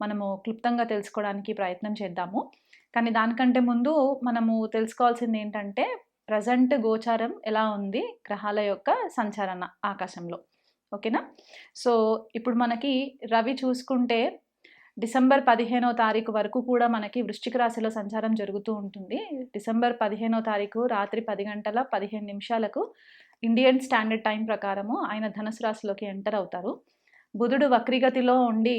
మనము క్లుప్తంగా తెలుసుకోవడానికి ప్రయత్నం చేద్దాము. కానీ దానికంటే ముందు మనము తెలుసుకోవాల్సింది ఏంటంటే ప్రజెంట్ గోచారం ఎలా ఉంది గ్రహాల యొక్క సంచారణ ఆకాశంలో. ఓకేనా? సో ఇప్పుడు మనకి రవి చూసుకుంటే డిసెంబర్ పదిహేనో తారీఖు వరకు కూడా మనకి వృశ్చిక రాశిలో సంచారం జరుగుతూ ఉంటుంది. డిసెంబర్ పదిహేనో తారీఖు రాత్రి పది గంటల పదిహేను నిమిషాలకు ఇండియన్ స్టాండర్డ్ టైం ప్రకారము ఆయన ధనుసు రాశిలోకి ఎంటర్ అవుతారు. బుధుడు వక్రిగతిలో ఉండి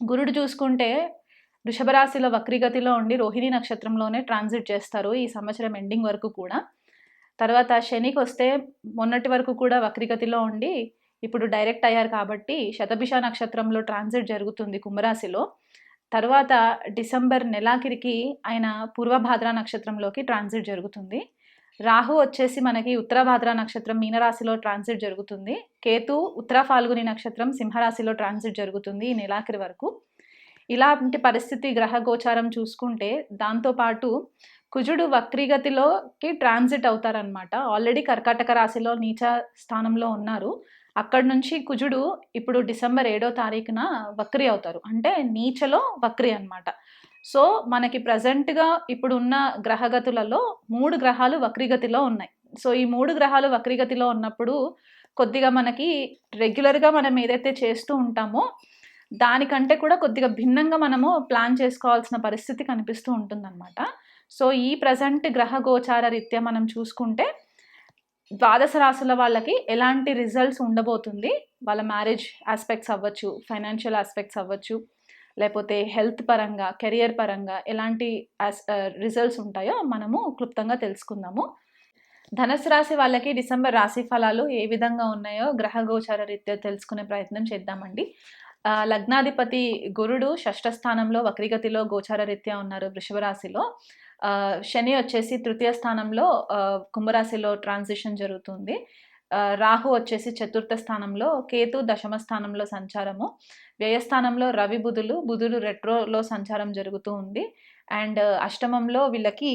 గురుడు చూసుకుంటే వృషభరాశిలో వక్రీగతిలో వక్రిగతిలో ఉండి రోహిణి నక్షత్రంలోనే ట్రాన్సిట్ చేస్తారు ఈ సంవత్సరం ఎండింగ్ వరకు కూడా. తర్వాత శనికి వస్తే మొన్నటి వరకు కూడా వక్రిగతిలో ఉండి ఇప్పుడు డైరెక్ట్ అయ్యారు కాబట్టి శతభిష నక్షత్రంలో ట్రాన్సిట్ జరుగుతుంది కుంభరాశిలో. తర్వాత డిసెంబర్ నెలాఖరికి ఆయన పూర్వభాద్ర నక్షత్రంలోకి ట్రాన్సిట్ జరుగుతుంది. రాహు వచ్చేసి మనకి ఉత్తరభాద్ర నక్షత్రం మీనరాశిలో ట్రాన్సిట్ జరుగుతుంది. కేతు ఉత్తర ఫాల్గుని నక్షత్రం సింహరాశిలో ట్రాన్సిట్ జరుగుతుంది ఈ నెలాఖరి వరకు. ఇలాంటి పరిస్థితి గ్రహ గోచారం చూసుకుంటే దాంతోపాటు కుజుడు వక్రీగతిలోకి ట్రాన్సిట్ అవుతారనమాట ఆల్రెడీ కర్కాటక రాశిలో నీచ స్థానంలో ఉన్నారు. అక్కడి నుంచి కుజుడు ఇప్పుడు డిసెంబర్ ఏడో తారీఖున వక్రి అవుతారు. అంటే నీచలో వక్రి అన్నమాట. సో మనకి ప్రజెంట్గా ఇప్పుడున్న గ్రహగతులలో మూడు గ్రహాలు వక్రిగతిలో ఉన్నాయి. సో ఈ మూడు గ్రహాలు వక్రిగతిలో ఉన్నప్పుడు కొద్దిగా మనకి రెగ్యులర్గా మనం ఏదైతే చేస్తూ ఉంటామో దానికంటే కూడా కొద్దిగా భిన్నంగా మనము ప్లాన్ చేసుకోవాల్సిన పరిస్థితి కనిపిస్తూ ఉంటుందన్నమాట. సో ఈ ప్రజెంట్ గ్రహ గోచార రీత్యా మనం చూసుకుంటే ద్వాదశ రాశుల వాళ్ళకి ఎలాంటి రిజల్ట్స్ ఉండబోతుంది? వాళ్ళ మ్యారేజ్ ఆస్పెక్ట్స్ అవ్వచ్చు ఫైనాన్షియల్ ఆస్పెక్ట్స్ అవ్వచ్చు లేకపోతే హెల్త్ పరంగా కెరియర్ పరంగా ఎలాంటి రిజల్ట్స్ ఉంటాయో మనము క్లుప్తంగా తెలుసుకుందాము. ధనుసు రాశి వాళ్ళకి డిసెంబర్ రాశి ఫలాలు ఏ విధంగా ఉన్నాయో గ్రహ గోచార రీత్యా తెలుసుకునే ప్రయత్నం చేద్దామండి. లగ్నాధిపతి గురుడు షష్ఠ స్థానంలో వక్రిగతిలో గోచార రీత్యా ఉన్నారు వృషభ రాశిలో. శని వచ్చేసి తృతీయ స్థానంలో కుంభరాశిలో ట్రాన్సిషన్ జరుగుతుంది. రాహు వచ్చేసి చతుర్థ స్థానంలో కేతు దశమ స్థానంలో సంచారము. వ్యయస్థానంలో రవి బుధులు బుధుడు రెట్రోలో సంచారం జరుగుతూ ఉంది. అండ్ uh, అష్టమంలో వీళ్ళకి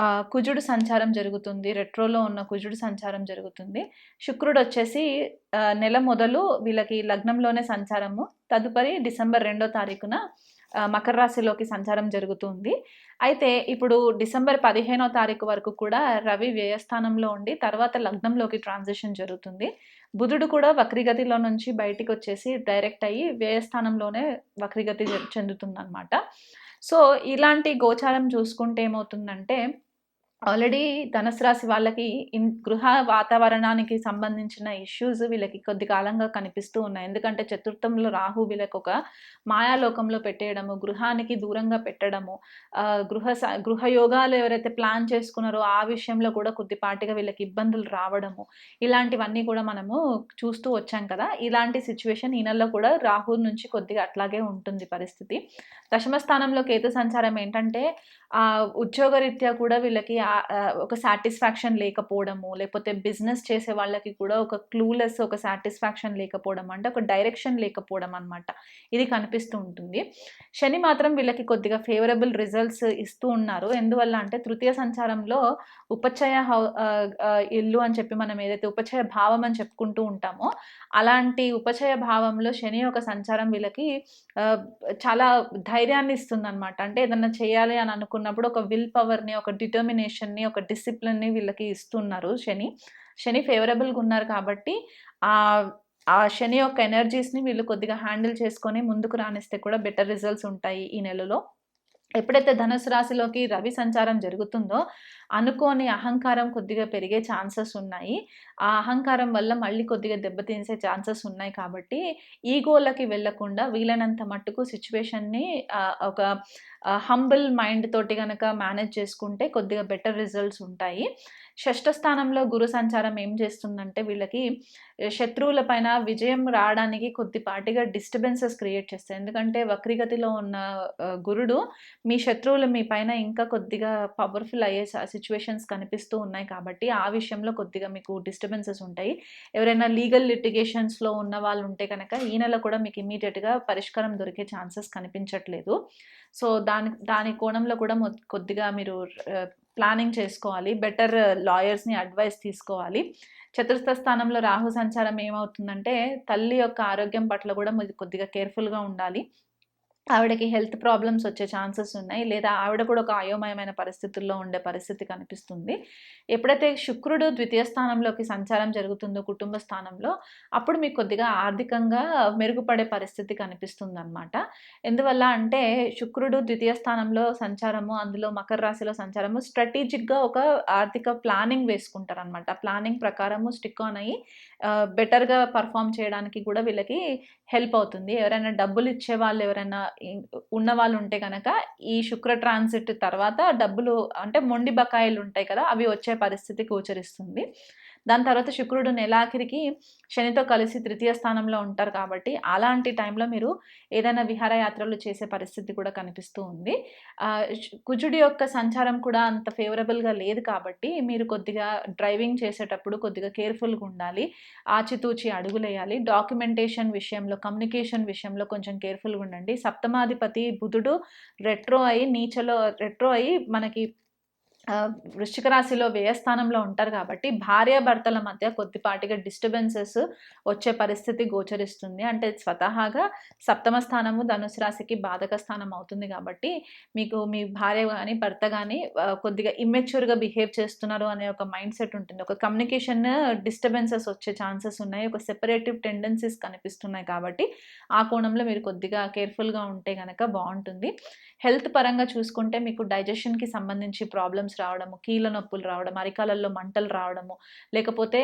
uh, కుజుడు సంచారం జరుగుతుంది. రెట్రోలో ఉన్న కుజుడు సంచారం జరుగుతుంది. శుక్రుడు వచ్చేసి uh, నెల మొదలు వీళ్ళకి లగ్నంలోనే సంచారము. తదుపరి డిసెంబర్ రెండో తారీఖున మకర రాశిలోకి సంచారం జరుగుతుంది. అయితే ఇప్పుడు డిసెంబర్ పదిహేనో తారీఖు వరకు కూడా రవి వ్యయస్థానంలో ఉండి తర్వాత లగ్నంలోకి ట్రాన్సిషన్ జరుగుతుంది. బుధుడు కూడా వక్రిగతిలో నుంచి బయటికి వచ్చేసి డైరెక్ట్ అయ్యి వ్యయస్థానంలోనే వక్రిగతి చెందుతుందనమాట సో ఇలాంటి గోచారం చూసుకుంటే ఏమవుతుందంటే ఆల్రెడీ ధనుసు రాశి వాళ్ళకి ఇన్ గృహ వాతావరణానికి సంబంధించిన ఇష్యూస్ వీళ్ళకి కొద్ది కాలంగా కనిపిస్తూ ఉన్నాయి. ఎందుకంటే చతుర్థంలో రాహు వీళ్ళకి ఒక మాయాలోకంలో పెట్టేయడము గృహానికి దూరంగా పెట్టడము గృహ స- గృహ యోగాలు ఎవరైతే ప్లాన్ చేసుకున్నారో ఆ విషయంలో కూడా కొద్దిపాటిగా వీళ్ళకి ఇబ్బందులు రావడము ఇలాంటివన్నీ కూడా మనము చూస్తూ వచ్చాం కదా. ఇలాంటి సిచ్యువేషన్ ఈ నెలలో కూడా రాహు నుంచి కొద్దిగా అట్లాగే ఉంటుంది పరిస్థితి. దశమ స్థానంలో కేతు సంచారం ఏంటంటే ఉద్యోగరీత్యా కూడా వీళ్ళకి ఆ ఒక సాటిస్ఫాక్షన్ లేకపోవడము లేకపోతే బిజినెస్ చేసే వాళ్ళకి కూడా ఒక క్లూలెస్ ఒక సాటిస్ఫాక్షన్ లేకపోవడం అంటే ఒక డైరెక్షన్ లేకపోవడం అనమాట ఇది కనిపిస్తూ ఉంటుంది. శని మాత్రం వీళ్ళకి కొద్దిగా ఫేవరబుల్ రిజల్ట్స్ ఇస్తూ ఉన్నారు. ఎందువల్ల అంటే తృతీయ సంచారంలో ఉపచయ హౌ- ఇల్లు అని చెప్పి మనం ఏదైతే ఉపచయ భావం అని చెప్పుకుంటూ ఉంటామో అలాంటి ఉపచయ భావంలో శని యొక్క సంచారం వీళ్ళకి చాలా ధైర్యాన్ని ఇస్తుంది అనమాట అంటే ఏదన్నా చేయాలి అని అనుకున్నప్పుడు ఒక విల్ పవర్ని ఒక డిటర్మినేషన్ డిటర్మినేషన్ని ఒక డిసిప్లిన్ని వీళ్ళకి ఇస్తున్నారు శని. శని ఫేవరబుల్గా ఉన్నారు కాబట్టి ఆ ఆ శని యొక్క ఎనర్జీస్ని వీళ్ళు కొద్దిగా హ్యాండిల్ చేసుకొని ముందుకు రాణిస్తే కూడా బెటర్ రిజల్ట్స్ ఉంటాయి ఈ నెలలో. ఎప్పుడైతే ధనుసు రాశిలోకి రవి సంచారం జరుగుతుందో అనుకోని అహంకారం కొద్దిగా పెరిగే ఛాన్సెస్ ఉన్నాయి. ఆ అహంకారం వల్ల మళ్ళీ కొద్దిగా దెబ్బతీసే ఛాన్సెస్ ఉన్నాయి కాబట్టి ఈగోలకి వెళ్ళకుండా వీలైనంత మట్టుకు సిచ్యువేషన్ని ఒక హంబుల్ మైండ్ తోటి కనుక మేనేజ్ చేసుకుంటే కొద్దిగా బెటర్ రిజల్ట్స్ ఉంటాయి. షష్ఠ స్థానంలో గురు సంచారం ఏం చేస్తుందంటే వీళ్ళకి శత్రువుల పైన విజయం రావడానికి కొద్దిపాటిగా డిస్టర్బెన్సెస్ క్రియేట్ చేస్తాయి. ఎందుకంటే వక్రిగతిలో ఉన్న గురుడు మీ శత్రువులు మీ పైన ఇంకా కొద్దిగా పవర్ఫుల్ అయ్యే సిచ్యువేషన్స్ కనిపిస్తూ ఉన్నాయి కాబట్టి ఆ విషయంలో కొద్దిగా మీకు డిస్టర్బెన్సెస్ ఉంటాయి. ఎవరైనా లీగల్ లిటిగేషన్స్లో ఉన్న వాళ్ళు ఉంటే కనుక ఈ నెల కూడా మీకు ఇమీడియట్గా పరిష్కారం దొరికే ఛాన్సెస్ కనిపించట్లేదు. సో దాని దాని కోణంలో కూడా కొద్దిగా మీరు ప్లానింగ్ చేసుకోవాలి. బెటర్ లాయర్స్ని అడ్వైస్ తీసుకోవాలి. చతుర్థ స్థానంలో రాహు సంచారం ఏమవుతుందంటే తల్లి యొక్క ఆరోగ్యం పట్ల కూడా మీరు కొద్దిగా కేర్ఫుల్గా ఉండాలి. ఆవిడకి హెల్త్ ప్రాబ్లమ్స్ వచ్చే ఛాన్సెస్ ఉన్నాయి. లేదా ఆవిడ కూడా ఒక అయోమయమైన పరిస్థితుల్లో ఉండే పరిస్థితి కనిపిస్తుంది. ఎప్పుడైతే శుక్రుడు ద్వితీయ స్థానంలోకి సంచారం జరుగుతుందో కుటుంబ స్థానంలో అప్పుడు మీకు కొద్దిగా ఆర్థికంగా మెరుగుపడే పరిస్థితి కనిపిస్తుంది అనమాట ఎందువల్ల అంటే శుక్రుడు ద్వితీయ స్థానంలో సంచారము అందులో మకర రాశిలో సంచారము స్ట్రాటజిక్గా ఒక ఆర్థిక ప్లానింగ్ వేసుకుంటారనమాట ప్లానింగ్ ప్రకారము స్టిక్ ఆన్ అయ్యి బెటర్గా పర్ఫామ్ చేయడానికి కూడా వీళ్ళకి హెల్ప్ అవుతుంది. ఎవరైనా డబ్బులు ఇచ్చే వాళ్ళు ఎవరైనా ఉన్న వాళ్ళు ఉంటే కనుక ఈ శుక్ర ట్రాన్సిట్ తర్వాత డబ్బులు అంటే మొండి బకాయిలు ఉంటాయి కదా అవి వచ్చే పరిస్థితి గోచరిస్తుంది. దాని తర్వాత శుక్రుడు నెలాఖరికి శనితో కలిసి తృతీయ స్థానంలో ఉంటారు కాబట్టి అలాంటి టైంలో మీరు ఏదైనా విహారయాత్రలు చేసే పరిస్థితి కూడా కనిపిస్తూ ఉంది. కుజుడి యొక్క సంచారం కూడా అంత ఫేవరబుల్గా లేదు కాబట్టి మీరు కొద్దిగా డ్రైవింగ్ చేసేటప్పుడు కొద్దిగా కేర్ఫుల్గా ఉండాలి ఆచితూచి అడుగులేయాలి. డాక్యుమెంటేషన్ విషయంలో కమ్యూనికేషన్ విషయంలో కొంచెం కేర్ఫుల్గా ఉండండి. సప్తమాధిపతి బుధుడు రెట్రో అయి నీచలో రెట్రో అయి మనకి వృశ్చిక రాశిలో వ్యయస్థానంలో ఉంటారు కాబట్టి భార్యాభర్తల మధ్య కొద్దిపాటిగా డిస్టర్బెన్సెస్ వచ్చే పరిస్థితి గోచరిస్తుంది. అంటే స్వతహాగా సప్తమ స్థానము ధనుసు రాశికి బాధక స్థానం అవుతుంది కాబట్టి మీకు మీ భార్య కానీ భర్త కానీ కొద్దిగా ఇమ్మెచ్యూర్గా బిహేవ్ చేస్తున్నారు అనే ఒక మైండ్ సెట్ ఉంటుంది. ఒక కమ్యూనికేషన్ డిస్టర్బెన్సెస్ వచ్చే ఛాన్సెస్ ఉన్నాయి. ఒక సెపరేటివ్ టెండెన్సీస్ కనిపిస్తున్నాయి కాబట్టి ఆ కోణంలో మీరు కొద్దిగా కేర్ఫుల్గా ఉంటే కనుక బాగుంటుంది. హెల్త్ పరంగా చూసుకుంటే మీకు డైజెషన్కి సంబంధించి ప్రాబ్లమ్స్ ప్రాబ్లమ్స్ రావడము కీళ్ళ నొప్పులు రావడం అరికాలల్లో మంటలు రావడము లేకపోతే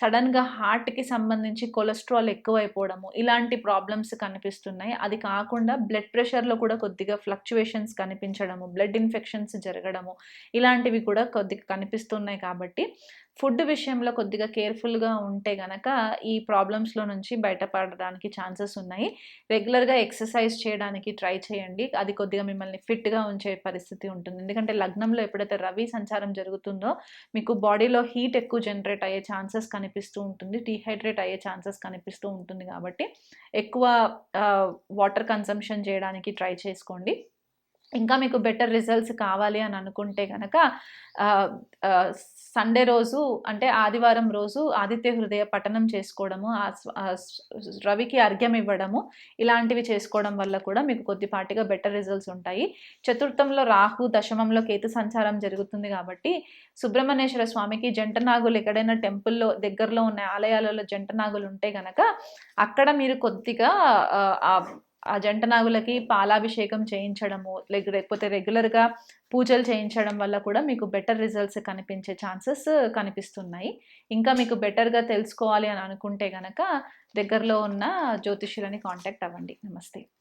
సడన్గా హార్ట్కి సంబంధించి కొలెస్ట్రాల్ ఎక్కువైపోవడము ఇలాంటి ప్రాబ్లమ్స్ కనిపిస్తున్నాయి. అది కాకుండా బ్లడ్ ప్రెషర్లో కూడా కొద్దిగా ఫ్లక్చువేషన్స్ కనిపించడము బ్లడ్ ఇన్ఫెక్షన్స్ జరగడము ఇలాంటివి కూడా కొద్దిగా కనిపిస్తున్నాయి కాబట్టి ఫుడ్ విషయంలో కొద్దిగా కేర్ఫుల్గా ఉంటే గనక ఈ ప్రాబ్లమ్స్లో నుంచి బయటపడడానికి ఛాన్సెస్ ఉన్నాయి. రెగ్యులర్గా ఎక్సర్సైజ్ చేయడానికి ట్రై చేయండి. అది కొద్దిగా మిమ్మల్ని ఫిట్గా ఉంచే పరిస్థితి ఉంటుంది. ఎందుకంటే లగ్నంలో ఎప్పుడైతే రవి సంచారం జరుగుతుందో మీకు బాడీలో హీట్ ఎక్కువ జనరేట్ అయ్యే ఛాన్సెస్ కనిపిస్తూ ఉంటుంది. డీహైడ్రేట్ అయ్యే ఛాన్సెస్ కనిపిస్తూ ఉంటుంది కాబట్టి ఎక్కువ వాటర్ కన్సంప్షన్ చేయడానికి ట్రై చేసుకోండి. ఇంకా మీకు బెటర్ రిజల్ట్స్ కావాలి అని అనుకుంటే కనుక సండే రోజు అంటే ఆదివారం రోజు ఆదిత్య హృదయ పఠనం చేసుకోవడము రవికి అర్ఘ్యం ఇవ్వడము ఇలాంటివి చేసుకోవడం వల్ల కూడా మీకు కొద్దిపాటిగా బెటర్ రిజల్ట్స్ ఉంటాయి. చతుర్థంలో రాహు దశమంలో కేతు సంచారం జరుగుతుంది కాబట్టి సుబ్రహ్మణ్యేశ్వర స్వామికి జంట నాగులు ఎక్కడైనా టెంపుల్లో దగ్గరలో ఉన్న ఆలయాలలో జంట నాగులు ఉంటే కనుక అక్కడ మీరు కొద్దిగా ఆ జంట నాగులకి పాలాభిషేకం చేయించడము లేకపోతే రెగ్యులర్గా పూజలు చేయించడం వల్ల కూడా మీకు బెటర్ రిజల్ట్స్ కనిపించే ఛాన్సెస్ కనిపిస్తున్నాయి. ఇంకా మీకు బెటర్గా తెలుసుకోవాలి అని అనుకుంటే కనుక దగ్గరలో ఉన్న జ్యోతిష్యులని కాంటాక్ట్ అవ్వండి. నమస్తే.